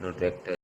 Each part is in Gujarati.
નું ટ્રેક્ટર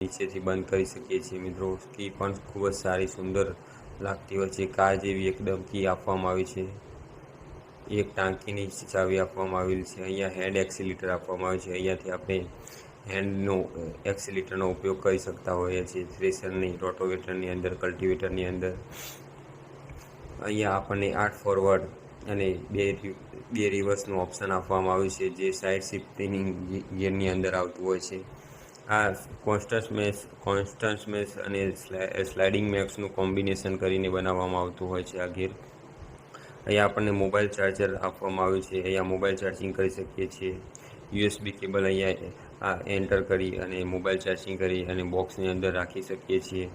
નીચેથી બંધ કરી શકીએ છીએ. મિત્રો કી પણ ખૂબ જ સારી, સુંદર લાગતી હોય છે. કાર જેવી એકદમ કી આપવામાં આવી છે. એક ટાંકીની ચાવી આપવામાં આવેલી છે. અહીંયા હેન્ડ એક્સિલેટર આપવામાં આવ્યું છે. અહીંયાથી આપણે હેન્ડનો એક્સિલેટરનો ઉપયોગ કરી શકતા હોઈએ છીએ. થ્રેસરની રોટોવેટરની અંદર, કલ્ટિવેટરની અંદર. અહીંયા આપણને આઠ ફોરવર્ડ અને બે બે રિવર્સનું ઓપ્શન આપવામાં આવ્યું છે, જે સાઇડ શિફ્ટિંગ ગિયરની અંદર આવતું હોય છે. આ કોન્સ્ટન્સ મેસ કોન્સ્ટન્સ મેસ અને સ્લાઇડિંગ મેક્સનું કોમ્બિનેશન કરીને બનાવવામાં આવતું હોય છે આ ગિયર અહીંયા આપણને મોબાઈલ ચાર્જર આપવામાં આવ્યું છે. અહીંયા મોબાઈલ ચાર્જિંગ કરી શકીએ છીએ. યુએસબી કેબલ અહીંયા, આ એન્ટર કરી અને મોબાઈલ ચાર્જિંગ કરી અને બોક્સની અંદર રાખી શકીએ છીએ.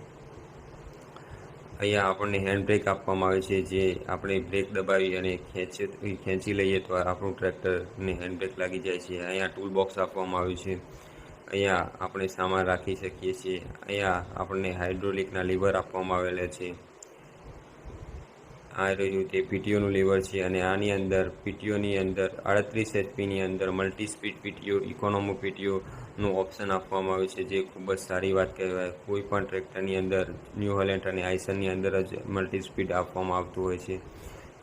અહીંયા આપણને હેન્ડ બ્રેક આપવામાં આવે છે. જે આપણે બ્રેક દબાવી અને ખેંચે, ખેંચી લઈએ તો આપણું ટ્રેક્ટરને હેન્ડ બ્રેક લાગી જાય છે. અહીંયા ટૂલ બોક્સ આપવામાં આવ્યું છે. અહીંયા આપણે સામાન રાખી શકીએ છીએ. અહીંયા આપણને હાઇડ્રોલિકના લીવર આપવામાં આવેલા છે. આ રહ્યું તે પીટીઓનું લીવર છે અને આની અંદર પીટીઓની અંદર આડત્રીસ એચપીની અંદર મલ્ટી સ્પીડ પીટીઓ, ઇકોનોમો પીટીઓનું ઓપ્શન આપવામાં આવ્યું છે, જે ખૂબ જ સારી વાત કહેવાય. કોઈ પણ ટ્રેક્ટરની અંદર, ન્યૂ હોલેન્ડ અને આઇસનની અંદર જ મલ્ટી સ્પીડ આપવામાં આવતું હોય છે.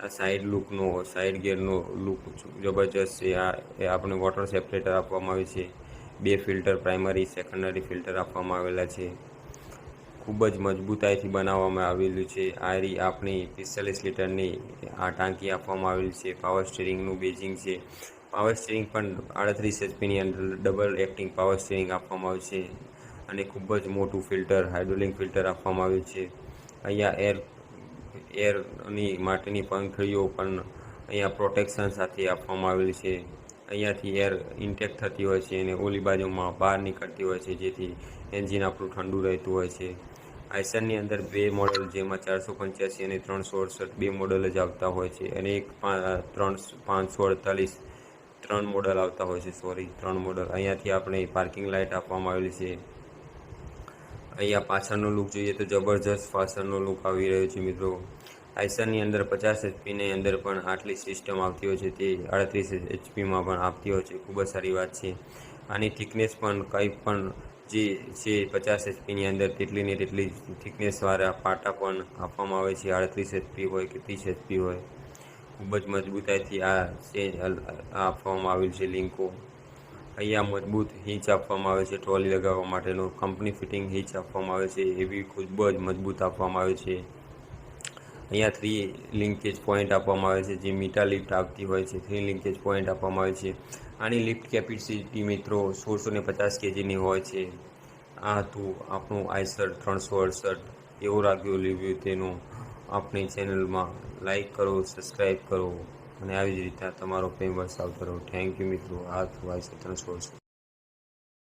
આ સાઈડ લુકનો સાઈડ ગિયરનો લુક જબરજસ્ત છે. આ આપણે વોટર સેપરેટર આપવામાં આવ્યું છે. બે ફિલ્ટર પ્રાઇમરી, સેકન્ડરી ફિલ્ટર આપવામાં આવેલા છે. ખૂબ જ મજબૂતાઈથી બનાવવામાં આવેલું છે. આ રી આપણી પિસ્તાલીસ લીટરની આ ટાંકી આપવામાં આવેલી છે. પાવર સ્ટીરિંગનું બેઝિંગ છે. પાવર સ્ટીરિંગ પણ આડત્રીસ એચપીની અંદર ડબલ એક્ટિંગ પાવર સ્ટીરિંગ આપવામાં આવ્યું છે અને ખૂબ જ મોટું ફિલ્ટર, હાઇડ્રોલિક ફિલ્ટર આપવામાં આવ્યું છે. અહીંયા એર, એરની માટેની પંખડીઓ પણ અહીંયા પ્રોટેક્શન સાથે આપવામાં આવેલી છે. અહીંયાથી એર ઇન્ટેક થતી હોય છે અને ઓલી બાજુમાં બહાર નીકળતી હોય છે, જેથી એન્જિન આપણું ઠંડુ રહેતું હોય છે. આઈસરની અંદર બે મોડલ જેમાં ચારસો પંચ્યાસી અને ત્રણસો અડસઠ બે મોડલ જ આવતા હોય છે અને એક ત્રણ પાંચસો અડતાલીસ ત્રણ મોડલ આવતા હોય છે સોરી ત્રણ મોડલ અહીંયાથી આપણે પાર્કિંગ લાઇટ આપવામાં આવેલી છે. અહીંયા પાછળનો લુક જોઈએ તો જબરજસ્ત પાછળનો લુક આવી રહ્યો છે મિત્રો. આઈસરની અંદર પચાસ એચપીની અંદર પણ આટલી સિસ્ટમ આવતી હોય છે તે આડત્રીસ એચપીમાં પણ આપતી હોય છે. ખૂબ જ સારી વાત છે. આની થિકનેસ પણ કંઈ પણ જે છે પચાસ એચપીની અંદર તેટલી ને તેટલી થિકનેસવાળા પાટા પણ આપવામાં આવે છે. આડત્રીસ એચપી હોય કે ત્રીસ એચપી હોય. ખૂબ જ મજબૂતાઈથી આ આપવામાં આવેલ છે લિંકો. અહીંયા મજબૂત હિંચ આપવામાં આવે છે, ટ્રોલી લગાવવા માટેનો. કંપની ફિટિંગ હિંચ આપવામાં આવે છે. એવી ખૂબ જ મજબૂત આપવામાં આવે છે. અહીંયા થ્રી લિંકેજ પોઈન્ટ આપવામાં આવે છે, જે મીટા લિફ્ટ આવતી હોય છે થ્રી લિંકેજ પોઈન્ટ આપવામાં આવે છે. આની લિફ્ટ કેપેસિટી મિત્રો સોળસો ને પચાસ કેજીની હોય છે. આ હતું આપણું આઈસર ત્રણસો અડસઠ, એવું રાખ્યું રિવ્યૂ તેનો. આપણી ચેનલમાં લાઇક કરો સબસ્ક્રાઈબ કરો, અને આવી જ રીતે તમારો પ્રેમ વરસાવતો રહો થેન્ક યુ મિત્રો. આ હતું આઈસર ત્રણસો